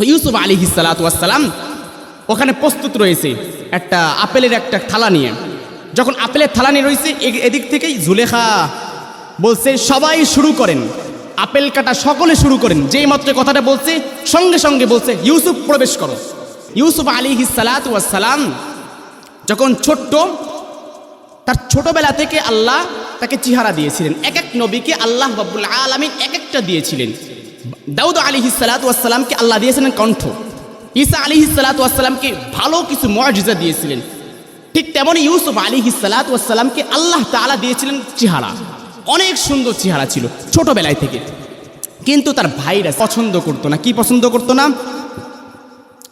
তো ইউসুফ আলী হিসালাতাম ওখানে প্রস্তুত রয়েছে একটা আপেলের একটা থালা নিয়ে। যখন আপেলের থালা নিয়ে রয়েছে এদিক থেকেই জুলেখা বলছে, সবাই শুরু করেন। আপেল কাটা সকলে শুরু করেন। যেই মাত্র কথাটা বলছে, সঙ্গে সঙ্গে বলছে, ইউসুফ প্রবেশ করো। ইউসুফ আলী হিসালাতাম যখন ছোট্ট, তার ছোটবেলা থেকে আল্লাহ তাকে চেহারা দিয়েছিলেন। এক এক নবীকে আল্লাহ রব্বুল আলমিন এক একটা দিয়েছিলেন। দাউদ আলী হিসালাতামকে আল্লাহ দিয়েছিলেন কণ্ঠ। ঈসা আলী হিসালাতামকে ভালো কিছু মর্যাদা দিয়েছিলেন। ঠিক তেমনই ইউসুফ আলী হিসালাতামকে আল্লাহ তাআলা দিয়েছিলেন চেহারা। অনেক সুন্দর চেহারা ছিল ছোটবেলায় থেকে। কিন্তু তার ভাইরা পছন্দ করতো না। কি পছন্দ করতো না?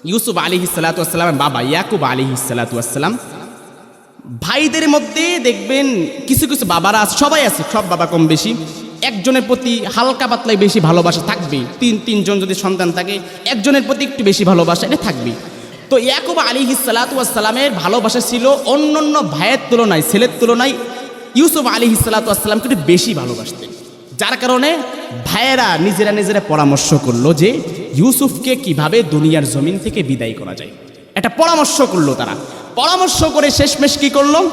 ইউসুফ আলী হিসালাতামের বাবা ইয়াকুব আলী হিসালাতাম ভাইদের মধ্যে দেখবেন কিছু কিছু বাবারা আছে, সবাই আছে, সব বাবা কম বেশি। একজনের প্রতি হালকা পাতলায় বেশি ভালোবাসা থাকবে। তিন, তিনজন যদি সন্তান থাকে, একজনের প্রতি একটু বেশি ভালোবাসা এটা থাকবে। তো ইয়াকুব আলী হিসালাতামের ভালোবাসা ছিল অন্য অন্য ভাইয়ের তুলনায়, ছেলের তুলনায় ইউসুফ আলী হিসালাতামকে একটু বেশি ভালোবাসতেন যার কারণে ভাইয়েরা নিজেরা নিজেরা পরামর্শ করল যে ইউসুফকে কীভাবে দুনিয়ার জমিন থেকে বিদায় করা যায়। একটা পরামর্শ করল তারা। পরামর্শ করে শেষমেশ কি করল?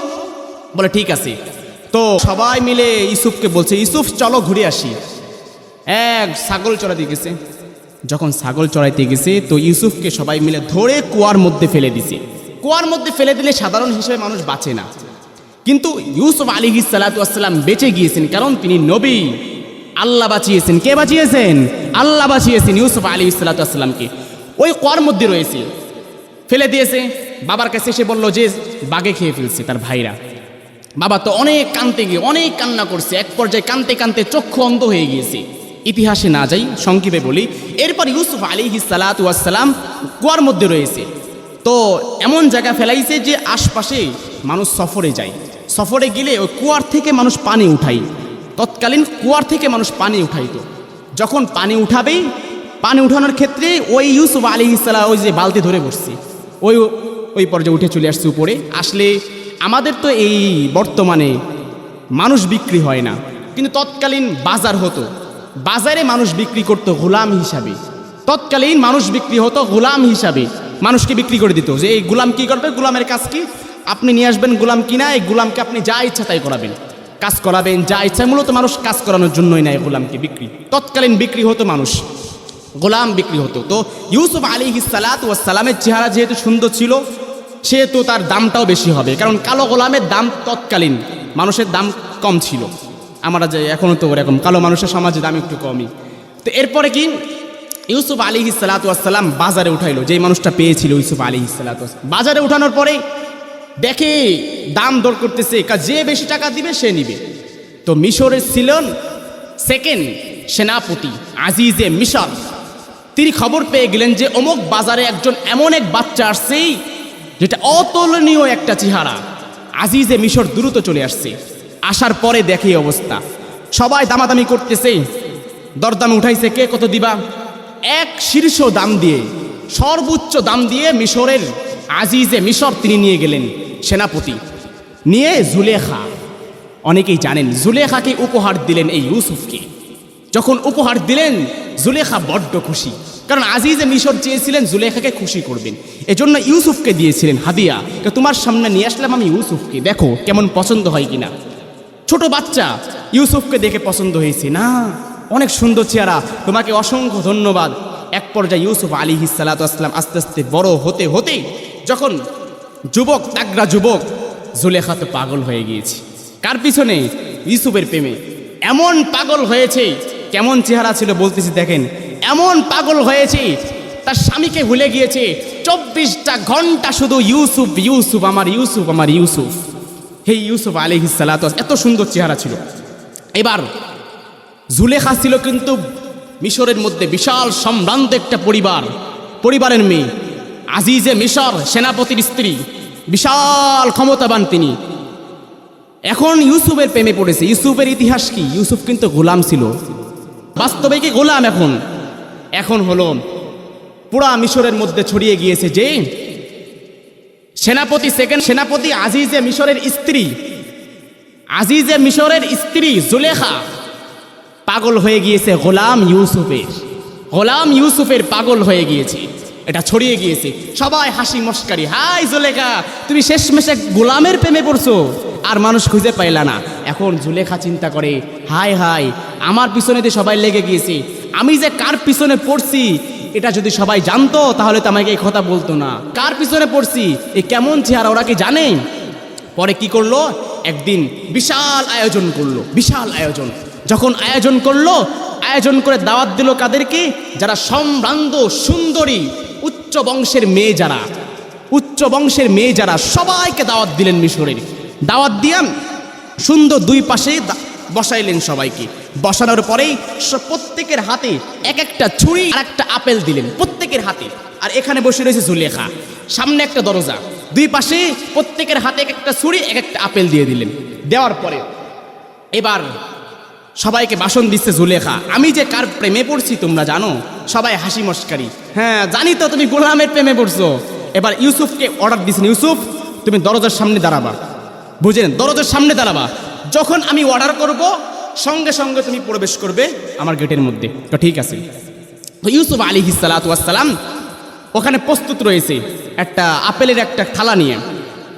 বলে, ঠিক আছে তো সবাই মিলে ইউসুফকে বলছে, ইউসুফ, চলো ঘুরে আসি। এক ছাগল চড়াতে গেছে। যখন ছাগল চড়াইতে গেছে, তো ইউসুফকে সবাই মিলে ধরে কুয়ার মধ্যে ফেলে দিছে। কুয়ার মধ্যে ফেলে দিলে সাধারণ হিসেবে মানুষ বাঁচে না। কিন্তু ইউসুফ আলী সালাতাম বেঁচে গিয়েছেন, কারণ তিনি নবী। আল্লাহ বাঁচিয়েছেন। কে বাঁচিয়েছেন? আল্লাহ বাঁচিয়েছেন ইউসুফ আলী সালাতামকে ওই কুয়ার মধ্যে রয়েছে। ফেলে দিয়েছে। বাবার কাছে এসে বলল যে, বাগে খেয়ে ফেলছে তার ভাইরা। বাবা তো অনেক কানতে গিয়ে, অনেক কান্না করছে। এক পর্যায়ে কানতে কানতে চক্ষু অন্ধ হয়ে গিয়েছে। ইতিহাসে না যাই, সংক্ষেপে বলি। এরপর ইউসুফ আলী সালাতাম কুয়ার মধ্যে রয়েছে। তো এমন জায়গা ফেলাইছে যে আশপাশে মানুষ সফরে যায়। সফরে গেলে ওই কুয়ার থেকে মানুষ পানি উঠাই তৎকালীন কুয়ার থেকে মানুষ পানি উঠাইতো। যখন পানি উঠাবেই পানি উঠানোর ক্ষেত্রে ওই ইউসুফ আলী ইসাল্লাহ ওই যে বালতি ধরে বসছে। ওই ওই পর্যায়ে উঠে চলে আসছে উপরে। আসলে আমাদের তো এই বর্তমানে মানুষ বিক্রি হয় না। কিন্তু তৎকালীন বাজার হতো। বাজারে মানুষ বিক্রি করতো গোলাম হিসাবে। তৎকালীন মানুষ বিক্রি হতো গোলাম হিসাবে। মানুষকে বিক্রি করে দিত যে, এই গোলাম কি করবে? গোলামের কাজ কি? আপনি নিয়ে আসবেন গোলাম কিনা এই গোলামকে আপনি যা ইচ্ছা তাই করাবেন। কাজ করাবেন, যা ইচ্ছা। মূলত মানুষ কাজ করানোর জন্যই নেয় গোলামকে বিক্রি। তৎকালীন বিক্রি হতো মানুষ। গোলাম বিক্রি হতো। তো ইউসুফ আলী সালাত ও সালামের চেহারা যেহেতু সুন্দর ছিল সেহেতু তার দামটাও বেশি হবে। কারণ কালো গোলামের দাম তৎকালীন, মানুষের দাম কম ছিল। আমরা যে এখনও তো ওরকম, কালো মানুষের সমাজে দাম একটু কমই। তো এরপরে কি? ইউসুফ আলী সালাতাম বাজারে উঠাইলো, যেই মানুষটা পেয়েছিল ইউসুফ আলী সালাত বাজারে উঠানোর পরে দেখে দাম দর করতেছে যে বেশি টাকা দিবে সে নিবে। তো মিশরের ছিলেন সেকেন্ড সেনাপতি আজিজে মিশর, তিনি খবর পেয়ে গেলেন যে অমুক বাজারে একজন এমন এক বাচ্চা আসছে যেটা অতুলনীয় একটা চেহারা। আজিজে মিশর দ্রুত চলে আসছে। আসার পরে দেখে অবস্থা। সবাই দামাদামি করতেছে। দরদামে উঠাইছে কে কত দিবা? এক শীর্ষ দাম দিয়ে, সর্বোচ্চ দাম দিয়ে মিশরের আজিজে মিশর তিনি নিয়ে গেলেন সেনাপতি। নিয়ে জুলেখা। অনেকেই জানেন জুলেখাকে উপহার দিলেন এই ইউসুফকে। যখন উপহার দিলেন, জুলেখা বড্ড খুশি। কারণ আজিজে মিশর চেয়েছিলেন জুলেখাকে খুশি করবেন। এজন্য ইউসুফকে দিয়েছিলেন হাদিয়া। তো তোমার সামনে নিয়ে আসলাম আমি ইউসুফকে। দেখো কেমন পছন্দ হয় কিনা। ছোট বাচ্চা ইউসুফকে দেখে পছন্দ হয়েছে। না, অনেক সুন্দর চেহারা। তোমাকে অসংখ্য ধন্যবাদ। এক পর্যায়ে ইউসুফ আলী হিসালাতাম আস্তে আস্তে বড় হতে হতে যখন যুবক তাগরা যুবক জুলেখা তো পাগল হয়ে গিয়েছে। কার পিছনে? ইউসুফের প্রেমে। এমন পাগল হয়েছে, কেমন চেহারা ছিল বলতেছি দেখেন। এমন পাগল হয়েছে, তার স্বামীকে ভুলে গিয়েছে। চব্বিশটা ঘণ্টা শুধু ইউসুফ ইউসুফ, আমার ইউসুফ আমার ইউসুফ। হে ইউসুফ আলী সালাত এত সুন্দর চেহারা ছিল। এবার, জুলেখা ছিল কিন্তু মিশরের মধ্যে বিশাল সম্ভ্রান্ত একটা পরিবার, পরিবারের মেয়ে। আজিজে মিশর সেনাপতির স্ত্রী, বিশাল ক্ষমতাবান তিনি। এখন ইউসুফের প্রেমে পড়েছে। ইউসুফের ইতিহাস কি? ইউসুফ কিন্তু গোলাম ছিল। বাস্তবে কি গোলাম এখন? এখন হলো পুরা মিশরের মধ্যে ছড়িয়ে গিয়েছে যে সেনাপতি সেকেন্ড সেনাপতি আজিজে মিশরের স্ত্রী, আজিজে মিশরের স্ত্রী জুলেখা পাগল হয়ে গিয়েছে, গোলাম ইউসুফের গোলাম ইউসুফের পাগল হয়ে গিয়েছে, এটা ছড়িয়ে গিয়েছে। সবাই হাসি মস্কারি, হাই জুলেখা, তুমি শেষমেশে গোলামের প্রেমে পড়ছো, আর মানুষ খুঁজে পাইলা না। এখন জুলেখা চিন্তা করে হাই হাই আমার পিছনে দিয়ে সবাই লেগে গিয়েছে আমি যে কার পিছনে পড়ছি, এটা যদি সবাই জানতো, তাহলে তো আমাকে এই কথা বলতো না। কার পিছনে পড়ছি, এ কেমন চেহারা, ওরা কি জানে? পরে কি করল? একদিন বিশাল আয়োজন করল, বিশাল আয়োজন। যখন আয়োজন করল, আয়োজন করে দাওয়াত দিল কাদেরকে? যারা সম্ভ্রান্ত, সুন্দরী, উচ্চ বংশের মেয়ে যারা, উচ্চ বংশের মেয়ে যারা, সবাইকে দাওয়াত দিলেন মিশরের। দাওয়াত দিয়া সুন্দর দুই পাশে বসাইলেন সবাইকে। বসানোর পরেই প্রত্যেকের হাতে এক একটা ছুরি আর একটা আপেল দিলেন, প্রত্যেকের হাতে। আর এখানে বসে রয়েছে জুলেখা। সামনে একটা দরজা। দুই পাশে প্রত্যেকের হাতে এক একটা ছুরি, এক একটা আপেল দিয়ে দিলেন। দেওয়ার পরে এবার সবাইকে বাসন দিচ্ছে জুলেখা, আমি যে কার প্রেমে পড়ছি তোমরা জানো? সবাই হাসি মস্কারি। হ্যাঁ জানি তো তুমি গোলামের প্রেমে পড়ছো। এবার ইউসুফকে অর্ডার দিয়েছেন ইউসুফ, তুমি দরজার সামনে দাঁড়াবা। বুঝলেন, দরজার সামনে দাঁড়াবা। যখন আমি অর্ডার করব সঙ্গে সঙ্গে তুমি প্রবেশ করবে আমার গেটের মধ্যে। তো ঠিক আছে। তো ইউসুফ আলী সালাম ওখানে প্রস্তুত রয়েছে একটা আপেলের একটা থালা নিয়ে।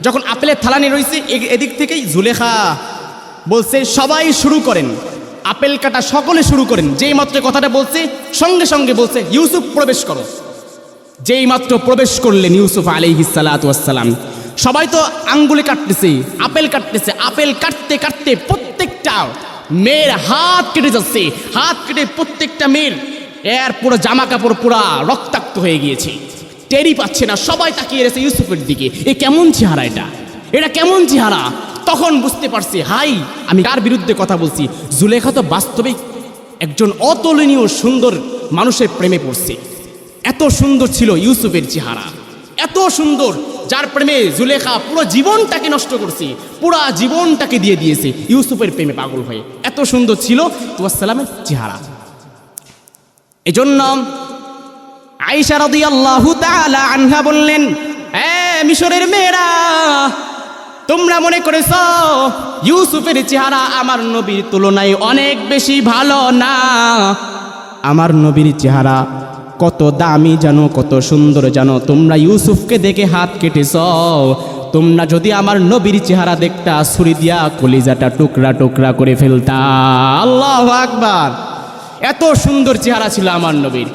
যখন আপেলের থালা নিয়ে রয়েছে এদিক থেকেই জুলেখা বলছে, সবাই শুরু করেন। আপেল কাটা সকলে শুরু করেন। যেই মাত্র কথাটা বলছে, সঙ্গে সঙ্গে বলছে, ইউসুফ প্রবেশ করো। যেই মাত্র প্রবেশ করলেন ইউসুফ আলাইহি সালাম সবাই তো আঙ্গুলি কাটতেছে, আপেল কাটতেছে, আপেল কাটতে কাটতে প্রত্যেকটা মেয়ের হাত কেটে যাচ্ছে। হাত কেটে প্রত্যেকটা মেয়ের এর পুরো জামা কাপড় পুরা রক্তাক্ত হয়ে গিয়েছে। টেরি পাচ্ছে না, সবাই তাকিয়ে রয়েছে ইউসুফের দিকে। এ কেমন চেহারা এটা? এটা কেমন চেহারা? তখন বুঝতে পারছি, হাই, আমি কার বিরুদ্ধে কথা বলছি? জুলেখা তো বাস্তবিক একজন অতুলনীয় সুন্দর মানুষের প্রেমে পড়ছে। এত সুন্দর ছিল ইউসুফের চেহারা। এত সুন্দর যার প্রেমে জুলেখা পুরো জীবনটাকে নষ্ট করছে, পুরো জীবনটাকে দিয়ে দিয়েছে ইউসুফের প্রেমে পাগল হয়ে। এত সুন্দর ছিল তুয়াসালামের চেহারা। এজন্য আইসা রাদিয়াল্লাহু তাআলা আনহা বললেন মিশরের মেয়েরা, তোমরা মনে করেছ ইউসুফের চেহারা আমার নবীর তুলনায় অনেক বেশি ভালো না? আমার নবীর চেহারা কত দামি জানো, কত সুন্দর জানো। তোমরা ইউসুফকে দেখে হাত কেটেছ। তোমরা যদি আমার নবীর চেহারা দেখতা, ছুরি দিয়া কলিজাটা টুকরা টুকরা করে ফেলতা। আল্লাহ আকবার। এত সুন্দর চেহারা ছিল আমার নবীর।